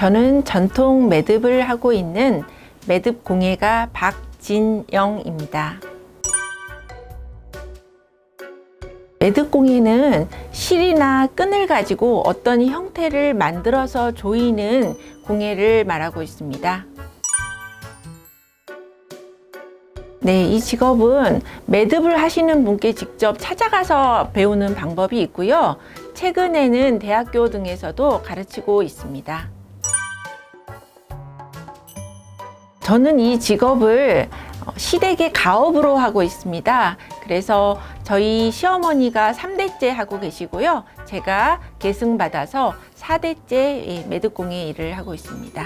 저는 전통 매듭을 하고 있는 매듭 공예가 박진영입니다. 매듭 공예는 실이나 끈을 가지고 어떤 형태를 만들어서 조이는 공예를 말하고 있습니다. 네, 이 직업은 매듭을 하시는 분께 직접 찾아가서 배우는 방법이 있고요. 최근에는 대학교 등에서도 가르치고 있습니다. 저는 이 직업을 어, 시댁의 가업으로 하고 있습니다. 그래서 저희 시어머니가 3대째 하고 계시고요. 제가 계승받아서 4대째 매듭공예 일을 하고 있습니다.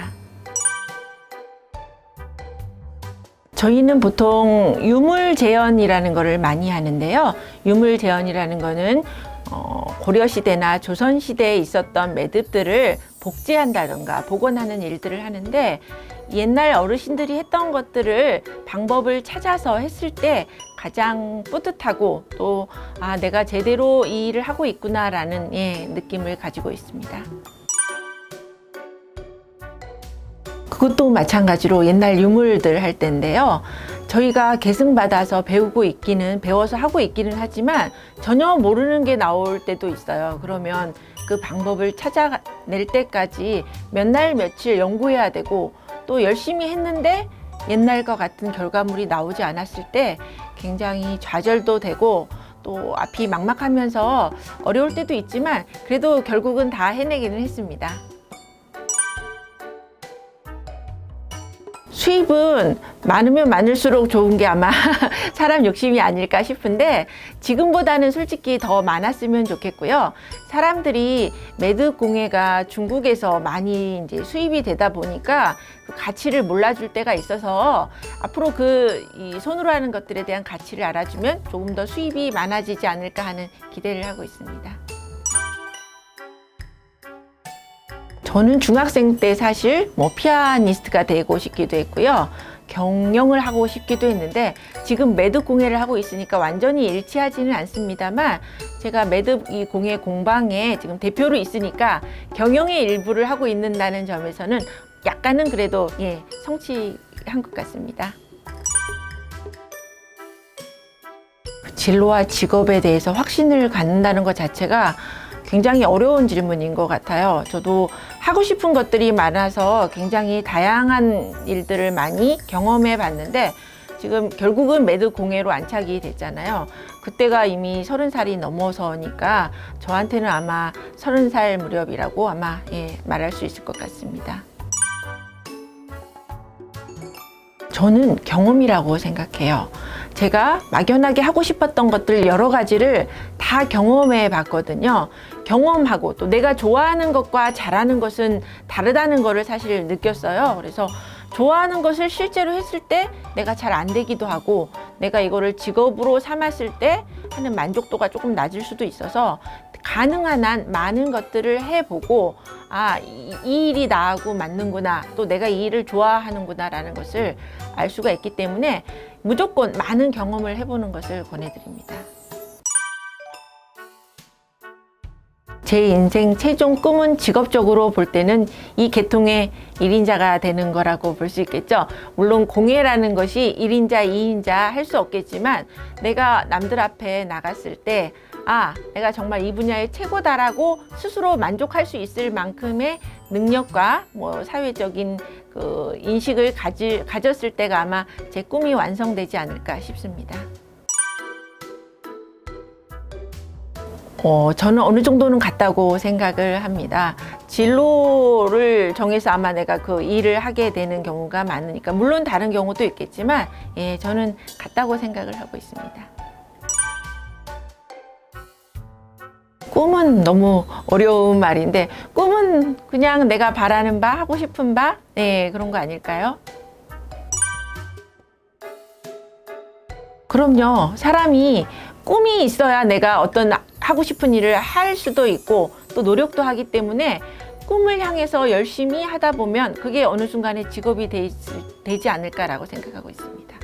저희는 보통 유물 재현이라는 것을 많이 하는데요. 유물 재현이라는 거는 어, 고려 시대나 조선 시대에 있었던 매듭들을 복제한다던가 복원하는 일들을 하는데 옛날 어르신들이 했던 것들을 방법을 찾아서 했을 때 가장 뿌듯하고 또 아, 내가 제대로 이 일을 하고 있구나라는 예, 느낌을 가지고 있습니다. 그것도 마찬가지로 옛날 유물들 할 때인데요. 저희가 계승받아서 배우고 있기는, 배워서 하고 있기는 하지만 전혀 모르는 게 나올 때도 있어요. 그러면 그 방법을 찾아낼 때까지 몇 날 며칠 연구해야 되고 또 열심히 했는데 옛날과 같은 결과물이 나오지 않았을 때 굉장히 좌절도 되고 또 앞이 막막하면서 어려울 때도 있지만 그래도 결국은 다 해내기는 했습니다. 수입은 많으면 많을수록 좋은 게 아마 사람 욕심이 아닐까 싶은데 지금보다는 솔직히 더 많았으면 좋겠고요. 사람들이 매듭 공예가 중국에서 많이 이제 수입이 되다 보니까 그 가치를 몰라줄 때가 있어서 앞으로 그 이 손으로 하는 것들에 대한 가치를 알아주면 조금 더 수입이 많아지지 않을까 하는 기대를 하고 있습니다. 저는 중학생 때 사실 뭐 피아니스트가 되고 싶기도 했고요. 경영을 하고 싶기도 했는데 지금 매듭 공예를 하고 있으니까 완전히 일치하지는 않습니다만 제가 매듭 이 공예 공방에 지금 대표로 있으니까 경영의 일부를 하고 있는다는 점에서는 약간은 그래도 예 성취한 것 같습니다. 진로와 직업에 대해서 확신을 갖는다는 것 자체가 굉장히 어려운 질문인 것 같아요. 저도 하고 싶은 것들이 많아서 굉장히 다양한 일들을 많이 경험해 봤는데 지금 결국은 매듭 공예로 안착이 됐잖아요. 그때가 이미 서른 살이 넘어서니까 저한테는 아마 서른 살 무렵이라고 아마 예, 말할 수 있을 것 같습니다. 저는 경험이라고 생각해요. 제가 막연하게 하고 싶었던 것들 여러 가지를 다 경험해 봤거든요. 경험하고 또 내가 좋아하는 것과 잘하는 것은 다르다는 거를 사실 느꼈어요. 그래서 좋아하는 것을 실제로 했을 때 내가 잘 안 되기도 하고 내가 이거를 직업으로 삼았을 때 하는 만족도가 조금 낮을 수도 있어서 가능한 한 많은 것들을 해보고 아, 이, 이 일이 나하고 맞는구나. 또 내가 이 일을 좋아하는구나라는 것을 알 수가 있기 때문에 무조건 많은 경험을 해보는 것을 권해드립니다. 제 인생 최종 꿈은 직업적으로 볼 때는 이 계통의 1인자가 되는 거라고 볼 수 있겠죠. 물론 공예라는 것이 1인자, 2인자 할 수 없겠지만 내가 남들 앞에 나갔을 때 아, 내가 정말 이 분야의 최고다라고 스스로 만족할 수 있을 만큼의 능력과 뭐 사회적인 그 인식을 가지, 가졌을 때가 아마 제 꿈이 완성되지 않을까 싶습니다. 어, 저는 어느 정도는 갔다고 생각을 합니다. 진로를 정해서 아마 내가 그 일을 하게 되는 경우가 많으니까, 물론 다른 경우도 있겠지만, 예, 저는 갔다고 생각을 하고 있습니다. 꿈은 너무 어려운 말인데, 꿈은 그냥 내가 바라는 바, 하고 싶은 바, 네, 그런 거 아닐까요? 그럼요. 사람이 꿈이 있어야 내가 어떤 하고 싶은 일을 할 수도 있고 또 노력도 하기 때문에 꿈을 향해서 열심히 하다 보면 그게 어느 순간에 직업이 되, 되지 않을까라고 생각하고 있습니다.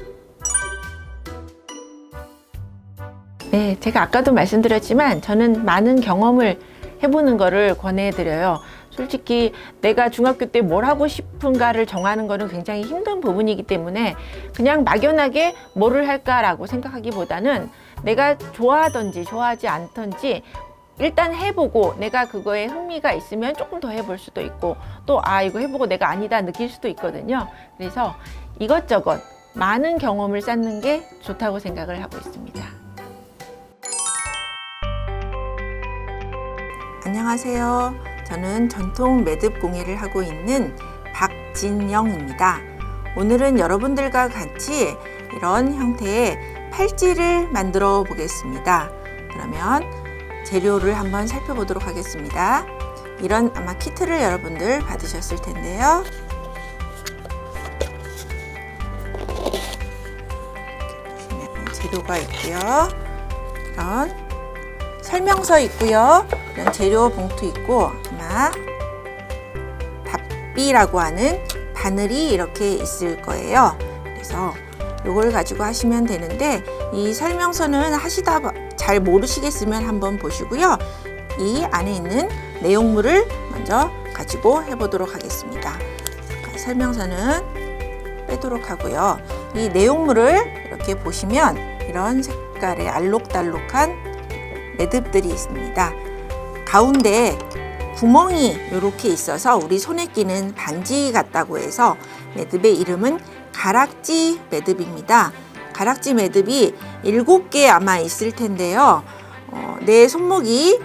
네, 제가 아까도 말씀드렸지만 저는 많은 경험을 해보는 거를 권해드려요. 솔직히 내가 중학교 때 뭘 하고 싶은가를 정하는 거는 굉장히 힘든 부분이기 때문에 그냥 막연하게 뭐를 할까라고 생각하기보다는 내가 좋아하던지 좋아하지 않던지 일단 해보고 내가 그거에 흥미가 있으면 조금 더 해볼 수도 있고 또 아 이거 해보고 내가 아니다 느낄 수도 있거든요. 그래서 이것저것 많은 경험을 쌓는 게 좋다고 생각을 하고 있습니다. 안녕하세요. 저는 전통 매듭 공예를 하고 있는 박진영입니다. 오늘은 여러분들과 같이 이런 형태의 팔찌를 만들어 보겠습니다. 그러면 재료를 한번 살펴보도록 하겠습니다. 이런 아마 키트를 여러분들 받으셨을 텐데요. 재료가 있고요. 이런 설명서 있고요. 이런 재료 봉투 있고 아마 답비라고 하는 바늘이 이렇게 있을 거예요. 그래서 이걸 가지고 하시면 되는데 이 설명서는 하시다 잘 모르시겠으면 한번 보시고요. 이 안에 있는 내용물을 먼저 가지고 해보도록 하겠습니다. 설명서는 빼도록 하고요. 이 내용물을 이렇게 보시면 이런 색깔의 알록달록한 매듭들이 있습니다. 가운데 구멍이 이렇게 있어서 우리 손에 끼는 반지 같다고 해서 매듭의 이름은 가락지 매듭입니다. 가락지 매듭이 일곱 개 아마 있을 텐데요. 어, 내 손목이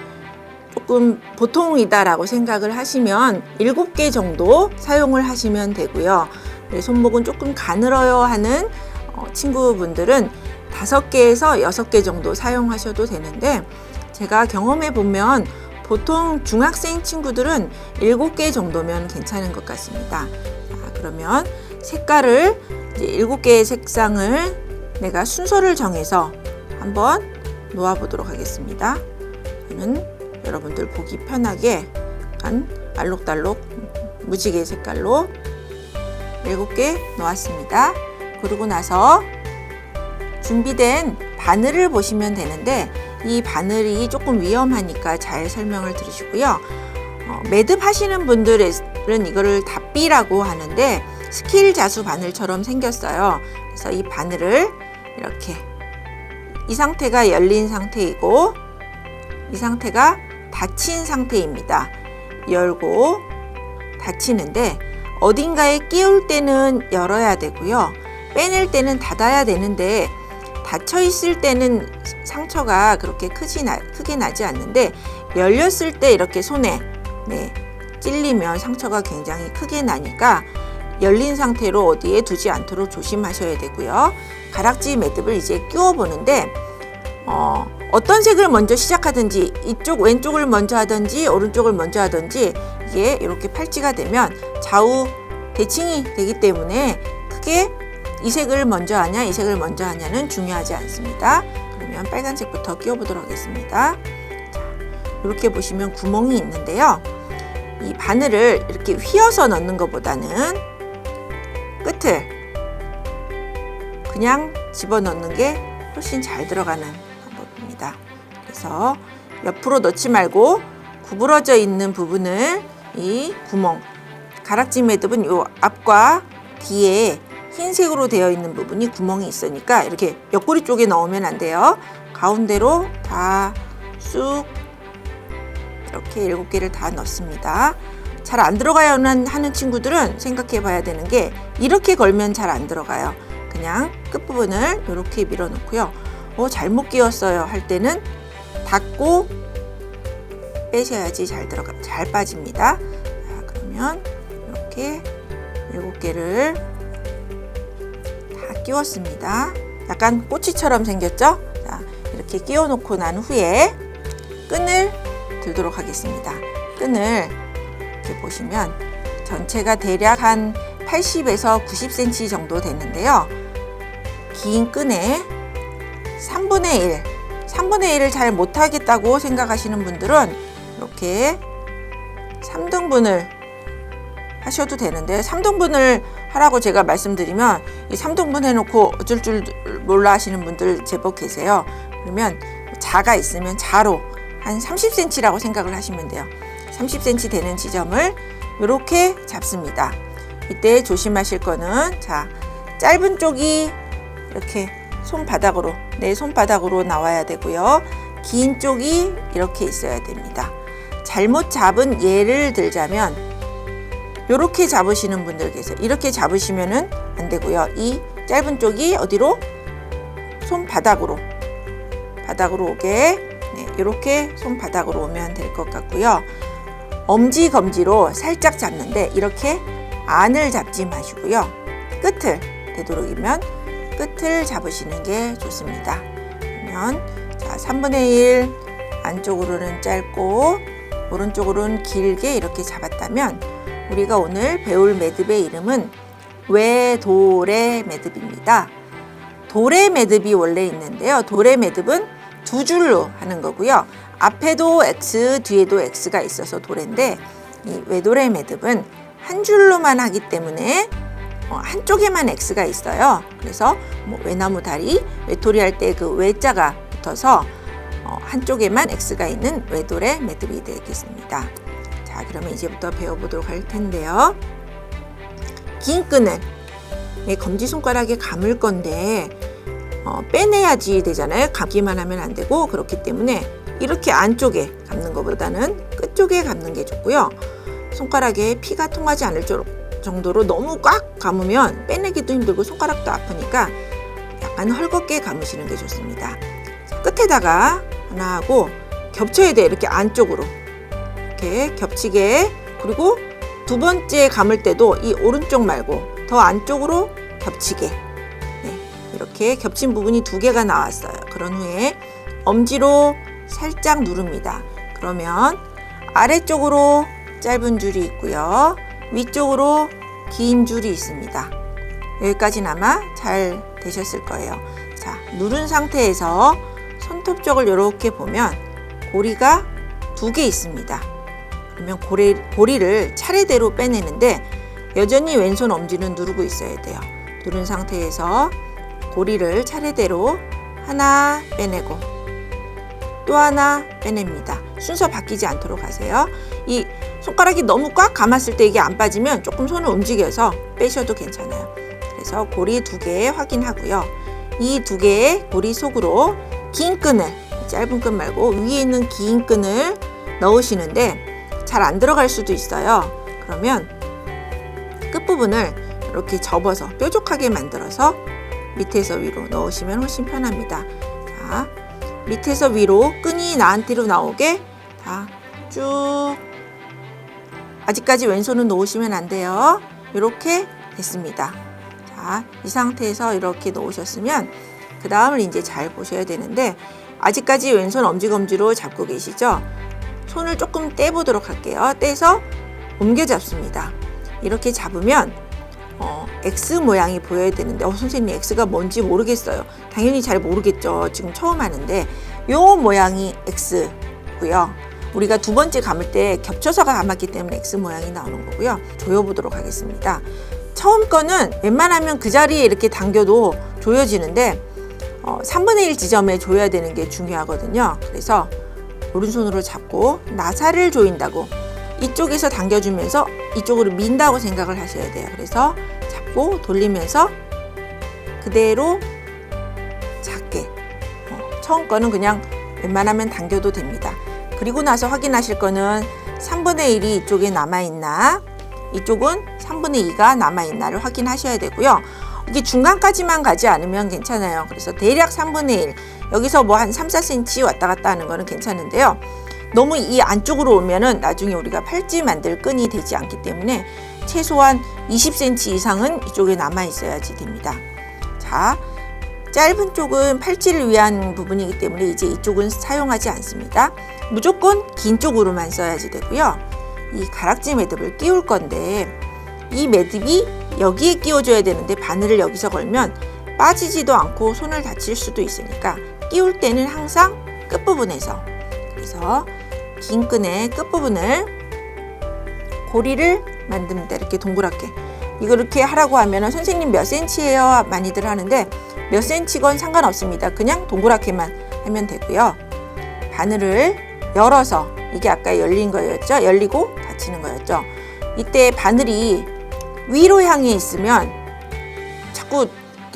조금 보통이다라고 생각을 하시면 일곱 개 정도 사용을 하시면 되고요. 내 손목은 조금 가늘어요 하는 어, 친구분들은 다섯 개에서 여섯 개 정도 사용하셔도 되는데 제가 경험해 보면 보통 중학생 친구들은 일곱 개 정도면 괜찮은 것 같습니다. 자, 그러면 색깔을 이제 일곱 개의 색상을 내가 순서를 정해서 한번 놓아 보도록 하겠습니다. 저는 여러분들 보기 편하게 약간 알록달록 무지개 색깔로 일곱 개 놓았습니다. 그러고 나서 준비된 바늘을 보시면 되는데 이 바늘이 조금 위험하니까 잘 설명을 들으시고요. 어, 매듭 하시는 분들은 이거를 답비라고 하는데 스킬 자수 바늘처럼 생겼어요. 그래서 이 바늘을 이렇게 이 상태가 열린 상태이고 이 상태가 닫힌 상태입니다. 열고 닫히는데 어딘가에 끼울 때는 열어야 되고요. 빼낼 때는 닫아야 되는데 닫혀 있을 때는 상처가 그렇게 크지 나, 크게 나지 않는데 열렸을 때 이렇게 손에 네, 찔리면 상처가 굉장히 크게 나니까 열린 상태로 어디에 두지 않도록 조심하셔야 되고요. 가락지 매듭을 이제 끼워 보는데 어, 어떤 색을 먼저 시작하든지 이쪽 왼쪽을 먼저 하든지 오른쪽을 먼저 하든지 이게 이렇게 팔찌가 되면 좌우 대칭이 되기 때문에 크게 이 색을 먼저 하냐 이 색을 먼저 하냐는 중요하지 않습니다. 그러면 빨간색부터 끼워보도록 하겠습니다. 자, 이렇게 보시면 구멍이 있는데요. 이 바늘을 이렇게 휘어서 넣는 것보다는 끝을 그냥 집어넣는 게 훨씬 잘 들어가는 방법입니다. 그래서 옆으로 넣지 말고 구부러져 있는 부분을 이 구멍 가락지 매듭은 이 앞과 뒤에 흰색으로 되어 있는 부분이 구멍이 있으니까 이렇게 옆구리 쪽에 넣으면 안 돼요. 가운데로 다 쑥 이렇게 일곱 개를 다 넣습니다. 잘 안 들어가야 하는 친구들은 생각해 봐야 되는 게 이렇게 걸면 잘 안 들어가요. 그냥 끝부분을 이렇게 밀어 놓고요. 어, 잘못 끼웠어요 할 때는 닫고 빼셔야지 잘 들어가, 잘 빠집니다. 자, 그러면 이렇게 일곱 개를 다 끼웠습니다. 약간 꼬치처럼 생겼죠? 자, 이렇게 끼워 놓고 난 후에 끈을 들도록 하겠습니다. 끈을 이렇게 보시면 전체가 대략 한 80에서 90cm 정도 되는데요. 긴 끈에 3분의 1, 3분의 1을 잘 못하겠다고 생각하시는 분들은 이렇게 3등분을 하셔도 되는데 3등분을 하라고 제가 말씀드리면 이 3등분 해놓고 어쩔 줄 몰라 하시는 분들 제법 계세요. 그러면 자가 있으면 자로 한 30cm라고 생각을 하시면 돼요. 30cm 되는 지점을 이렇게 잡습니다. 이때 조심하실 거는 자 짧은 쪽이 이렇게 손바닥으로 내 손바닥으로 나와야 되고요. 긴 쪽이 이렇게 있어야 됩니다. 잘못 잡은 예를 들자면 이렇게 잡으시는 분들 계세요. 이렇게 잡으시면은 안 되고요. 이 짧은 쪽이 어디로 손바닥으로 바닥으로 오게 네, 이렇게 손바닥으로 오면 될 것 같고요. 엄지 검지로 살짝 잡는데 이렇게 안을 잡지 마시고요. 끝을 되도록이면 끝을 잡으시는 게 좋습니다. 그러면 자 3분의 1 안쪽으로는 짧고 오른쪽으로는 길게 이렇게 잡았다면 우리가 오늘 배울 매듭의 이름은 외도래 매듭입니다. 도래 매듭이 원래 있는데요. 도래 매듭은 두 줄로 하는 거고요. 앞에도 X, 뒤에도 X가 있어서 도래인데 이 외도래 매듭은 한 줄로만 하기 때문에 어, 한쪽에만 X가 있어요. 그래서 뭐 외나무 다리, 외토리 할때 그 외자가 붙어서 어, 한쪽에만 X가 있는 외도래 매듭이 되겠습니다. 자, 그러면 이제부터 배워보도록 할 텐데요. 긴 끈을 이 검지 손가락에 감을 건데 어, 빼내야지 되잖아요. 감기만 하면 안 되고 그렇기 때문에 이렇게 안쪽에 감는 것보다는 끝쪽에 감는 게 좋고요. 손가락에 피가 통하지 않을 정- 정도로 너무 꽉 감으면 빼내기도 힘들고 손가락도 아프니까 약간 헐겁게 감으시는 게 좋습니다. 자, 끝에다가 하나 하고 겹쳐야 돼요. 이렇게 안쪽으로 이렇게 겹치게 그리고 두 번째 감을 때도 이 오른쪽 말고 더 안쪽으로 겹치게 네, 이렇게 겹친 부분이 두 개가 나왔어요. 그런 후에 엄지로 살짝 누릅니다. 그러면 아래쪽으로 짧은 줄이 있고요. 위쪽으로 긴 줄이 있습니다. 여기까지는 아마 잘 되셨을 거예요. 자, 누른 상태에서 손톱 쪽을 이렇게 보면 고리가 두 개 있습니다. 그러면 고리, 고리를 차례대로 빼내는데 여전히 왼손 엄지는 누르고 있어야 돼요. 누른 상태에서 고리를 차례대로 하나 빼내고 또 하나 빼냅니다. 순서 바뀌지 않도록 하세요. 이 손가락이 너무 꽉 감았을 때 이게 안 빠지면 조금 손을 움직여서 빼셔도 괜찮아요. 그래서 고리 두 개 확인하고요. 이 두 개의 고리 속으로 긴 끈을 짧은 끈 말고 위에 있는 긴 끈을 넣으시는데 잘 안 들어갈 수도 있어요. 그러면 끝부분을 이렇게 접어서 뾰족하게 만들어서 밑에서 위로 넣으시면 훨씬 편합니다. 자, 밑에서 위로 끈이 나한테로 나오게 다 쭉 아직까지 왼손은 놓으시면 안 돼요. 이렇게 됐습니다. 자, 이 상태에서 이렇게 놓으셨으면 그 다음을 이제 잘 보셔야 되는데 아직까지 왼손 엄지검지로 잡고 계시죠? 손을 조금 떼보도록 할게요. 떼서 옮겨 잡습니다. 이렇게 잡으면 어, X 모양이 보여야 되는데 어, 선생님 X가 뭔지 모르겠어요. 당연히 잘 모르겠죠. 지금 처음 하는데 요 모양이 X고요. 우리가 두 번째 감을 때 겹쳐서 감았기 때문에 X 모양이 나오는 거고요. 조여보도록 하겠습니다. 처음 거는 웬만하면 그 자리에 이렇게 당겨도 조여지는데 어, 3분의 1 지점에 조여야 되는 게 중요하거든요. 그래서 오른손으로 잡고 나사를 조인다고 이쪽에서 당겨주면서 이쪽으로 민다고 생각을 하셔야 돼요. 그래서 잡고 돌리면서 그대로 작게 어, 처음 거는 그냥 웬만하면 당겨도 됩니다. 그리고 나서 확인하실 거는 3분의 1이 이쪽에 남아있나 이쪽은 3분의 2가 남아있나를 확인하셔야 되고요. 이게 중간까지만 가지 않으면 괜찮아요. 그래서 대략 3분의 1 여기서 뭐 한 3, 4cm 왔다 갔다 하는 거는 괜찮은데요. 너무 이 안쪽으로 오면은 나중에 우리가 팔찌 만들 끈이 되지 않기 때문에 최소한 20cm 이상은 이쪽에 남아 있어야지 됩니다. 자, 짧은 쪽은 팔찌를 위한 부분이기 때문에 이제 이쪽은 사용하지 않습니다. 무조건 긴 쪽으로만 써야지 되고요. 이 가락지 매듭을 끼울 건데 이 매듭이 여기에 끼워줘야 되는데 바늘을 여기서 걸면 빠지지도 않고 손을 다칠 수도 있으니까 끼울 때는 항상 끝부분에서 그래서 긴 끈의 끝부분을 고리를 만듭니다. 이렇게 동그랗게. 이거 이렇게 하라고 하면 선생님 몇 센치예요? 많이들 하는데 몇 센치건 상관없습니다. 그냥 동그랗게만 하면 되고요. 바늘을 열어서 이게 아까 열린 거였죠? 열리고 닫히는 거였죠? 이때 바늘이 위로 향해 있으면 자꾸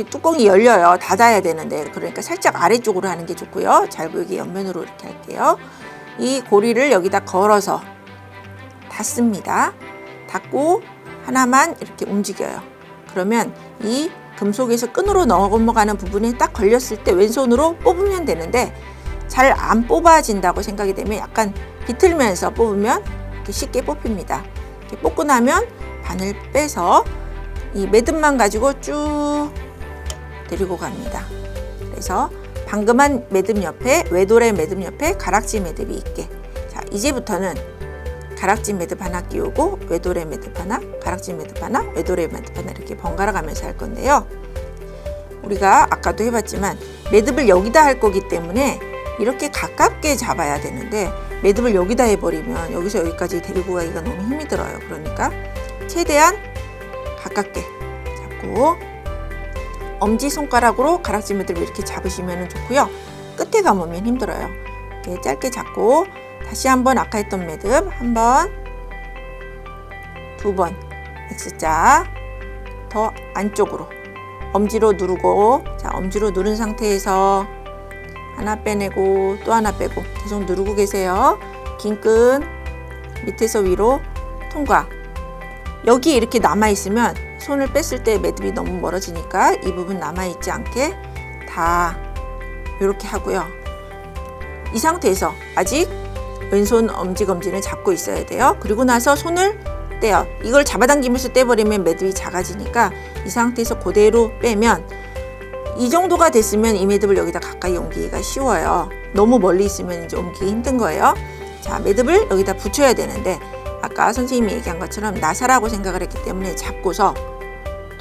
뚜껑이 열려요. 닫아야 되는데 그러니까 살짝 아래쪽으로 하는 게 좋고요. 잘 보이게 옆면으로 이렇게 할게요. 이 고리를 여기다 걸어서 닫습니다. 닫고 하나만 이렇게 움직여요. 그러면 이 금속에서 끈으로 넘어가는 부분에 딱 걸렸을 때 왼손으로 뽑으면 되는데 잘 안 뽑아진다고 생각이 되면 약간 비틀면서 뽑으면 이렇게 쉽게 뽑힙니다. 이렇게 뽑고 나면 바늘 빼서 이 매듭만 가지고 쭉 데리고 갑니다. 그래서 방금 한 매듭 옆에 외도래 매듭 옆에 가락지 매듭이 있게 자 이제부터는 가락지 매듭 하나 끼우고 외도래 매듭 하나 가락지 매듭 하나 외도래 매듭 하나 이렇게 번갈아 가면서 할 건데요. 우리가 아까도 해봤지만 매듭을 여기다 할 거기 때문에 이렇게 가깝게 잡아야 되는데 매듭을 여기다 해버리면 여기서 여기까지 데리고 가기가 너무 힘이 들어요. 그러니까 최대한 가깝게 잡고 엄지 손가락으로 가락지 매듭을 이렇게 잡으시면 좋고요. 끝에 감으면 힘들어요. 이렇게 짧게 잡고 다시 한번 아까 했던 매듭 한 번, 두 번, X자 더 안쪽으로 엄지로 누르고 자 엄지로 누른 상태에서 하나 빼내고 또 하나 빼고 계속 누르고 계세요. 긴 끈 밑에서 위로 통과. 여기 이렇게 남아 있으면 손을 뺐을 때 매듭이 너무 멀어지니까 이 부분 남아 있지 않게 다 이렇게 하고요. 이 상태에서 아직 왼손 엄지 검지는 잡고 있어야 돼요. 그리고 나서 손을 떼요. 이걸 잡아당기면서 떼버리면 매듭이 작아지니까 이 상태에서 그대로 빼면 이 정도가 됐으면 이 매듭을 여기다 가까이 옮기기가 쉬워요. 너무 멀리 있으면 이제 옮기기 힘든 거예요. 자, 매듭을 여기다 붙여야 되는데 아까 선생님이 얘기한 것처럼 나사라고 생각을 했기 때문에 잡고서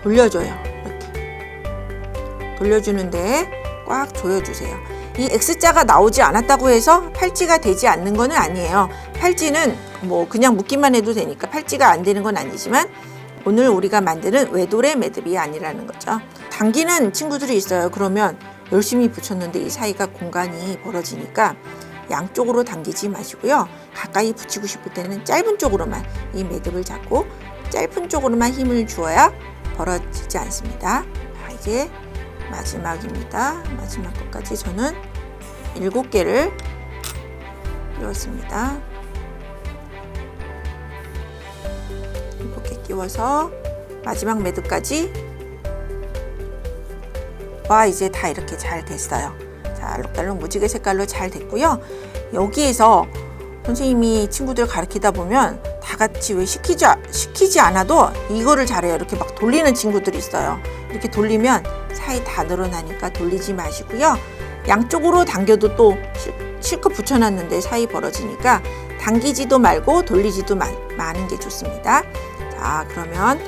돌려줘요. 이렇게. 돌려주는데 꽉 조여주세요. 이 X자가 나오지 않았다고 해서 팔찌가 되지 않는 거는 아니에요. 팔찌는 뭐 그냥 묶기만 해도 되니까 팔찌가 안 되는 건 아니지만 오늘 우리가 만드는 외도래 매듭이 아니라는 거죠. 당기는 친구들이 있어요. 그러면 열심히 붙였는데 이 사이가 공간이 벌어지니까 양쪽으로 당기지 마시고요. 가까이 붙이고 싶을 때는 짧은 쪽으로만 이 매듭을 잡고 짧은 쪽으로만 힘을 주어야 벌어지지 않습니다. 자, 이제 마지막입니다. 마지막 것까지 저는 일곱 개를 끼웠습니다. 일곱 개 끼워서 마지막 매듭까지 와 이제 다 이렇게 잘 됐어요. 자 알록달록 무지개 색깔로 잘 됐고요. 여기에서 선생님이 친구들 가르치다 보면 다 같이 왜 시키지, 시키지 않아도 이거를 잘해요. 이렇게 막 돌리는 친구들이 있어요. 이렇게 돌리면 사이 다 늘어나니까 돌리지 마시고요. 양쪽으로 당겨도 또 실- 실컷 붙여놨는데 사이 벌어지니까 당기지도 말고 돌리지도 마, 마는 게 좋습니다. 자, 그러면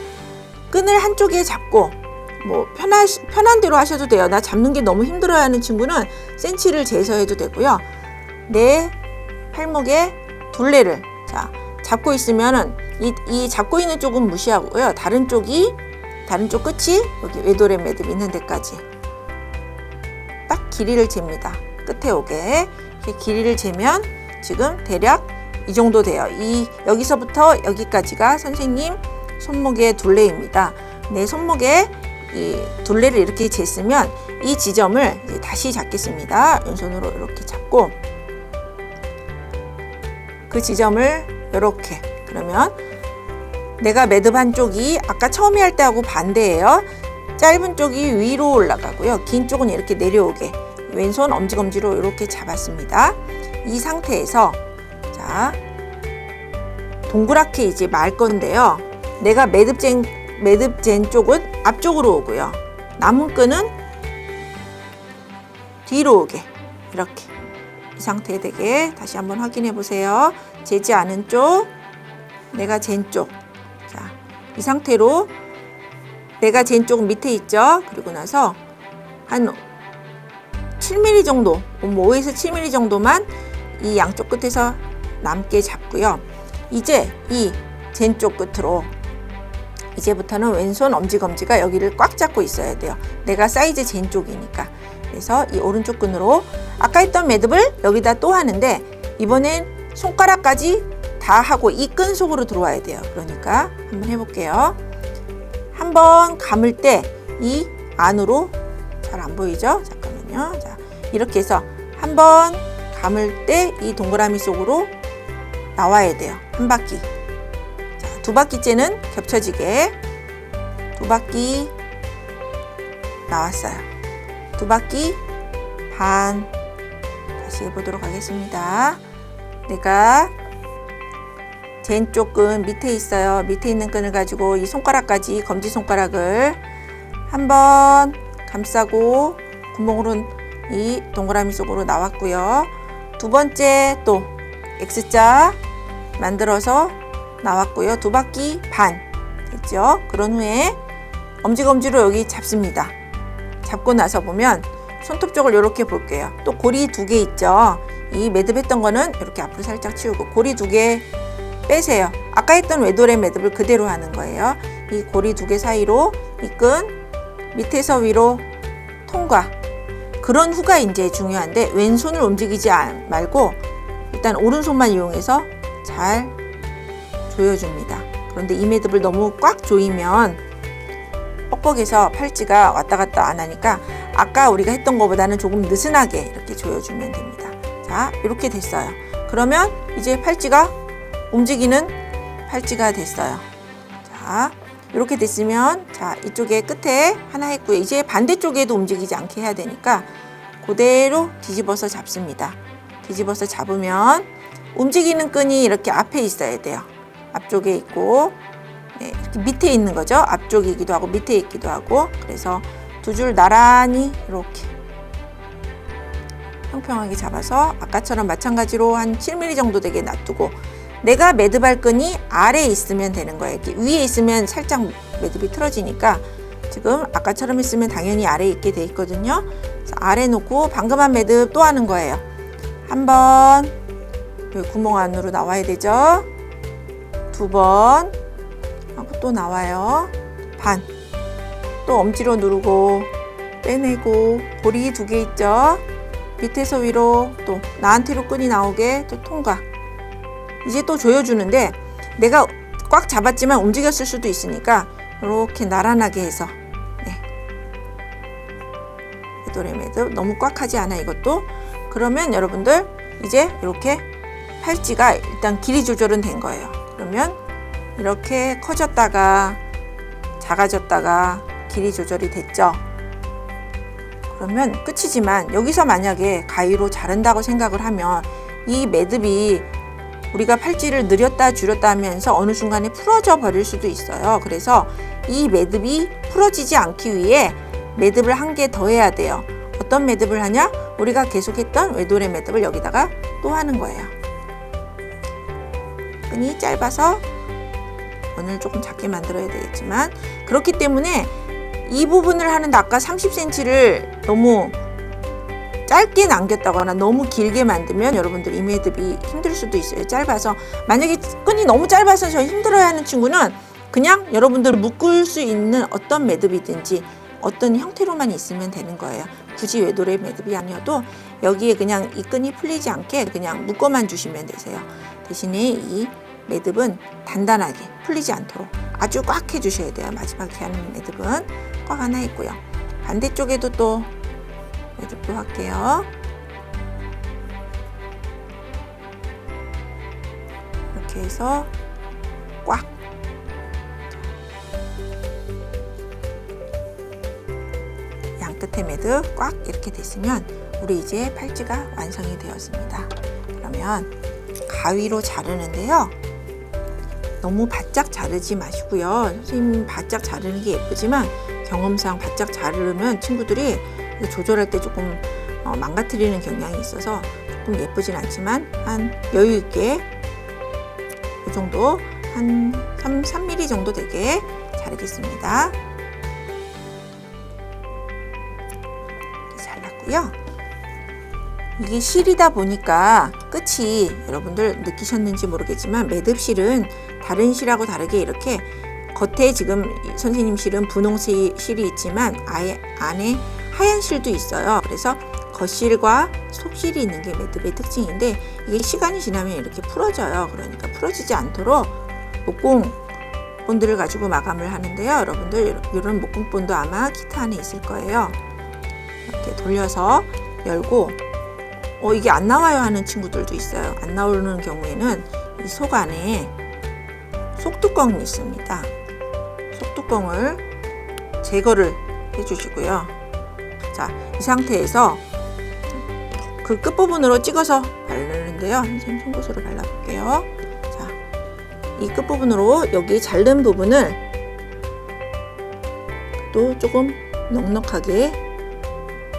끈을 한쪽에 잡고 뭐 편하, 편한 대로 하셔도 돼요. 나 잡는 게 너무 힘들어하는 친구는 센치를 재서 해도 되고요. 내 팔목에 둘레를 자 잡고 있으면은 이, 이 잡고 있는 쪽은 무시하고요. 다른 쪽이 다른 쪽 끝이 여기 외도래 매듭 있는 데까지 딱 길이를 잽니다. 끝에 오게 이렇게 길이를 재면 지금 대략 이 정도 돼요. 이 여기서부터 여기까지가 선생님 손목의 둘레입니다. 내 손목에 이 둘레를 이렇게 쟀으면 이 지점을 다시 잡겠습니다. 왼손으로 이렇게 잡고 그 지점을 이렇게 그러면 내가 매듭 한 쪽이 아까 처음에 할 때하고 반대예요. 짧은 쪽이 위로 올라가고요. 긴 쪽은 이렇게 내려오게 왼손 엄지검지로 이렇게 잡았습니다. 이 상태에서 자 동그랗게 이제 말 건데요. 내가 매듭 잰 매듭 잰 쪽은 앞쪽으로 오고요. 남은 끈은 뒤로 오게 이렇게 이 상태 되게 다시 한번 확인해 보세요. 재지 않은 쪽, 내가 잰 쪽. 자, 이 상태로 내가 잰 쪽은 밑에 있죠. 그리고 나서 한 7mm 정도, 뭐 5에서 7mm 정도만 이 양쪽 끝에서 남게 잡고요. 이제 이잰쪽 끝으로 이제부터는 왼손 엄지검지가 여기를 꽉 잡고 있어야 돼요. 내가 사이즈 잰 쪽이니까. 그래서 이 오른쪽 끈으로 아까 했던 매듭을 여기다 또 하는데 이번엔 손가락까지 다 하고 이 끈 속으로 들어와야 돼요. 그러니까 한번 해볼게요. 한번 감을 때 이 안으로 잘 안 보이죠? 잠깐만요. 자, 이렇게 해서 한번 감을 때 이 동그라미 속으로 나와야 돼요. 한 바퀴. 자, 두 바퀴째는 겹쳐지게 두 바퀴 나왔어요. 두 바퀴 반 다시 해보도록 하겠습니다. 내가 젠 쪽은 밑에 있어요. 밑에 있는 끈을 가지고 이 손가락까지 검지 손가락을 한번 감싸고 구멍으로 이 동그라미 속으로 나왔고요. 두 번째 또 X자 만들어서 나왔고요. 두 바퀴 반 됐죠? 그런 후에 엄지검지로 여기 잡습니다. 잡고 나서 보면 손톱 쪽을 이렇게 볼게요. 또 고리 두 개 있죠. 이 매듭했던 거는 이렇게 앞으로 살짝 치우고 고리 두 개 빼세요. 아까 했던 외도래 매듭을 그대로 하는 거예요. 이 고리 두 개 사이로 이 끈 밑에서 위로 통과. 그런 후가 이제 중요한데 왼손을 움직이지 않- 말고 일단 오른손만 이용해서 잘 조여줍니다. 그런데 이 매듭을 너무 꽉 조이면 뻑뻑해서 팔찌가 왔다 갔다 안 하니까 아까 우리가 했던 것보다는 조금 느슨하게 이렇게 조여주면 됩니다. 자, 이렇게 됐어요. 그러면 이제 팔찌가 움직이는 팔찌가 됐어요. 자, 이렇게 됐으면 자, 이쪽에 끝에 하나 했고요. 이제 반대쪽에도 움직이지 않게 해야 되니까 그대로 뒤집어서 잡습니다. 뒤집어서 잡으면 움직이는 끈이 이렇게 앞에 있어야 돼요. 앞쪽에 있고 네, 이렇게 밑에 있는 거죠. 앞쪽이기도 하고 밑에 있기도 하고 그래서 두 줄 나란히 이렇게 평평하게 잡아서 아까처럼 마찬가지로 한 7mm 정도 되게 놔두고 내가 매듭할 끈이 아래에 있으면 되는 거예요. 이렇게 위에 있으면 살짝 매듭이 틀어지니까 지금 아까처럼 했으면 당연히 아래에 있게 돼 있거든요. 그래서 아래 놓고 방금 한 매듭 또 하는 거예요. 한번 구멍 안으로 나와야 되죠. 두 번 하고 또 나와요. 반. 또 엄지로 누르고 빼내고 고리 두 개 있죠. 밑에서 위로 또 나한테로 끈이 나오게 또 통과. 이제 또 조여주는데 내가 꽉 잡았지만 움직였을 수도 있으니까 이렇게 나란하게 해서 네. 도레 매듭 너무 꽉 하지 않아 이것도 그러면 여러분들 이제 이렇게 팔찌가 일단 길이 조절은 된 거예요. 그러면 이렇게 커졌다가 작아졌다가 길이 조절이 됐죠. 그러면 끝이지만 여기서 만약에 가위로 자른다고 생각을 하면 이 매듭이 우리가 팔찌를 늘렸다 줄였다 하면서 어느 순간에 풀어져 버릴 수도 있어요. 그래서 이 매듭이 풀어지지 않기 위해 매듭을 한 개 더 해야 돼요. 어떤 매듭을 하냐? 우리가 계속했던 외도래 매듭을 여기다가 또 하는 거예요. 끈이 짧아서 오늘 조금 작게 만들어야 되겠지만 그렇기 때문에 이 부분을 하는데 아까 30cm를 너무 짧게 남겼다거나 너무 길게 만들면 여러분들 이 매듭이 힘들 수도 있어요. 짧아서 만약에 끈이 너무 짧아서 저 힘들어하는 친구는 그냥 여러분들 묶을 수 있는 어떤 매듭이든지 어떤 형태로만 있으면 되는 거예요. 굳이 외도래 매듭이 아니어도 여기에 그냥 이 끈이 풀리지 않게 그냥 묶어만 주시면 되세요. 대신에 이 매듭은 단단하게 풀리지 않도록 아주 꽉 해주셔야 돼요. 마지막에 하는 매듭은 꽉 하나 있고요. 반대쪽에도 또 매듭도 할게요. 이렇게 해서 꽉 양끝에 매듭 꽉 이렇게 됐으면 우리 이제 팔찌가 완성이 되었습니다. 그러면 가위로 자르는데요. 너무 바짝 자르지 마시고요. 선생님 바짝 자르는 게 예쁘지만 경험상 바짝 자르면 친구들이 조절할 때 조금 어, 망가뜨리는 경향이 있어서 조금 예쁘진 않지만 한 여유 있게 이 정도 한 3, 3mm 정도 되게 자르겠습니다. 잘랐고요. 이게 실이다 보니까 끝이 여러분들 느끼셨는지 모르겠지만 매듭실은 다른 실하고 다르게 이렇게 겉에 지금 이 선생님 실은 분홍 시- 실이 있지만 아예 안에 하얀 실도 있어요. 그래서 겉실과 속실이 있는 게 매듭의 특징인데 이게 시간이 지나면 이렇게 풀어져요. 그러니까 풀어지지 않도록 목공 본드를 가지고 마감을 하는데요. 여러분들 이런 목공 본드 아마 키트 안에 있을 거예요. 이렇게 돌려서 열고 어 이게 안 나와요 하는 친구들도 있어요. 안 나오는 경우에는 이 속 안에 속뚜껑이 있습니다. 속뚜껑을 제거를 해주시고요. 자, 이 상태에서 그 끝부분으로 찍어서 바르는데요. 선생님 송곳으로 발라볼게요. 자, 이 끝부분으로 여기 자른 부분을 또 조금 넉넉하게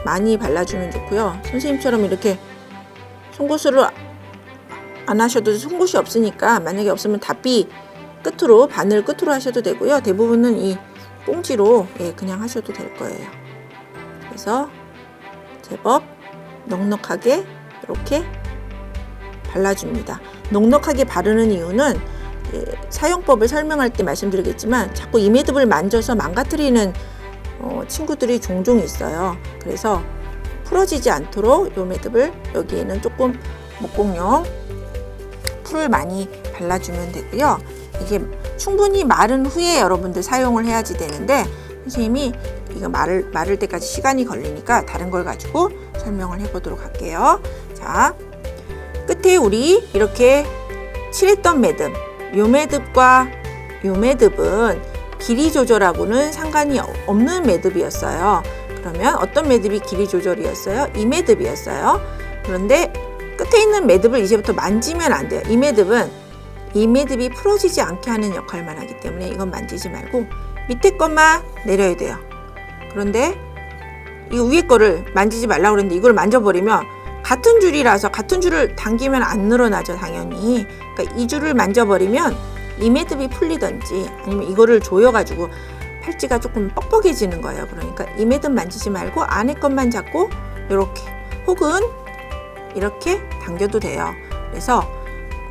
많이 발라주면 좋고요. 선생님처럼 이렇게 송곳으로 안 하셔도 송곳이 없으니까 만약에 없으면 답비 끝으로 바늘 끝으로 하셔도 되고요. 대부분은 이 꽁지로 예, 그냥 하셔도 될 거예요. 그래서 제법 넉넉하게 이렇게 발라줍니다. 넉넉하게 바르는 이유는 예, 사용법을 설명할 때 말씀드리겠지만 자꾸 이 매듭을 만져서 망가뜨리는 어, 친구들이 종종 있어요. 그래서 풀어지지 않도록 이 매듭을 여기에는 조금 목공용 풀을 많이 발라주면 되고요. 이게 충분히 마른 후에 여러분들 사용을 해야지 되는데 선생님이 이거 마를, 마를 때까지 시간이 걸리니까 다른 걸 가지고 설명을 해보도록 할게요. 자, 끝에 우리 이렇게 칠했던 매듭, 요 매듭과 요 매듭은 길이 조절하고는 상관이 없는 매듭이었어요. 그러면 어떤 매듭이 길이 조절이었어요? 이 매듭이었어요. 그런데 끝에 있는 매듭을 이제부터 만지면 안 돼요. 이 매듭은 이 매듭이 풀어지지 않게 하는 역할만 하기 때문에 이건 만지지 말고 밑에 것만 내려야 돼요. 그런데 이 위에 거를 만지지 말라고 그랬는데 이걸 만져버리면 같은 줄이라서 같은 줄을 당기면 안 늘어나죠 당연히. 그러니까 이 줄을 만져버리면 이 매듭이 풀리든지 아니면 이거를 조여가지고 팔찌가 조금 뻑뻑해지는 거예요. 그러니까 이 매듭 만지지 말고 안에 것만 잡고 이렇게 혹은 이렇게 당겨도 돼요. 그래서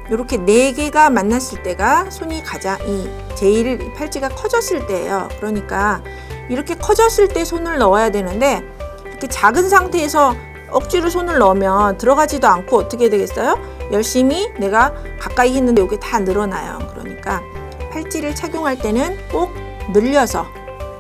이렇게 네 개가 만났을 때가 손이 가장 이 제일 팔찌가 커졌을 때예요 그러니까 이렇게 커졌을 때 손을 넣어야 되는데 이렇게 작은 상태에서 억지로 손을 넣으면 들어가지도 않고 어떻게 되겠어요? 열심히 내가 가까이 했는데 여기 다 늘어나요. 그러니까 팔찌를 착용할 때는 꼭 늘려서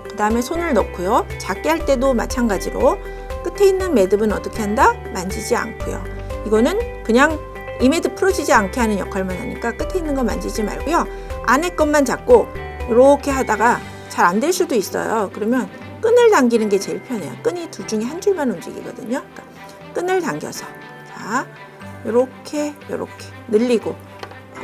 그 다음에 손을 넣고요. 작게 할 때도 마찬가지로 끝에 있는 매듭은 어떻게 한다? 만지지 않고요. 이거는 그냥 이 매듭 풀어지지 않게 하는 역할만 하니까 끝에 있는 거 만지지 말고요. 안에 것만 잡고 이렇게 하다가 잘 안 될 수도 있어요. 그러면 끈을 당기는 게 제일 편해요. 끈이 둘 중에 한 줄만 움직이거든요. 그러니까 끈을 당겨서 자 이렇게 이렇게 늘리고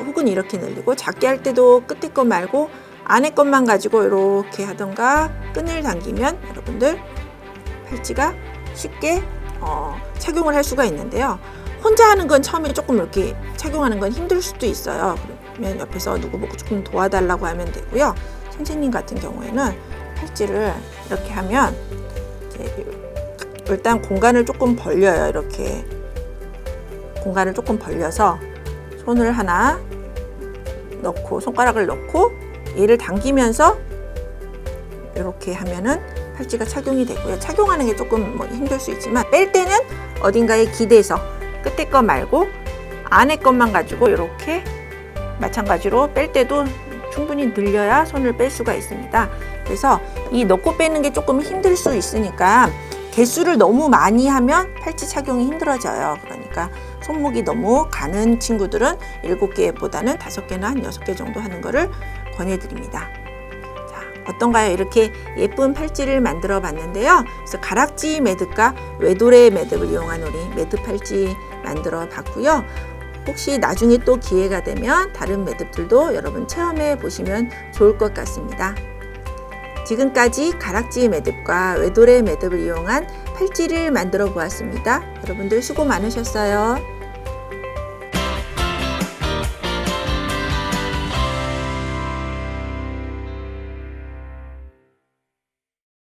혹은 이렇게 늘리고 작게 할 때도 끝에 것 말고 안에 것만 가지고 이렇게 하던가 끈을 당기면 여러분들 팔찌가 쉽게 어, 착용을 할 수가 있는데요. 혼자 하는 건 처음에 조금 이렇게 착용하는 건 힘들 수도 있어요. 그러면 옆에서 누구 보고 조금 도와달라고 하면 되고요. 선생님 같은 경우에는 팔찌를 이렇게 하면 이제 일단 공간을 조금 벌려요. 이렇게 공간을 조금 벌려서 손을 하나 넣고 손가락을 넣고 얘를 당기면서 이렇게 하면은 팔찌가 착용이 되고요. 착용하는 게 조금 뭐 힘들 수 있지만 뺄 때는 어딘가에 기대서 끝에 거 말고 안에 것만 가지고 이렇게 마찬가지로 뺄 때도 충분히 늘려야 손을 뺄 수가 있습니다. 그래서 이 넣고 빼는 게 조금 힘들 수 있으니까 개수를 너무 많이 하면 팔찌 착용이 힘들어져요. 그러니까 손목이 너무 가는 친구들은 7개보다는 5개나 한 6개 정도 하는 거를 권해드립니다. 자, 어떤가요? 이렇게 예쁜 팔찌를 만들어 봤는데요. 그래서 가락지 매듭과 외도래 매듭을 이용한 우리 매듭 팔찌 만들어 봤고요. 혹시 나중에 또 기회가 되면 다른 매듭들도 여러분 체험해 보시면 좋을 것 같습니다. 지금까지 가락지 매듭과 외도래 매듭을 이용한 팔찌를 만들어 보았습니다. 여러분들 수고 많으셨어요.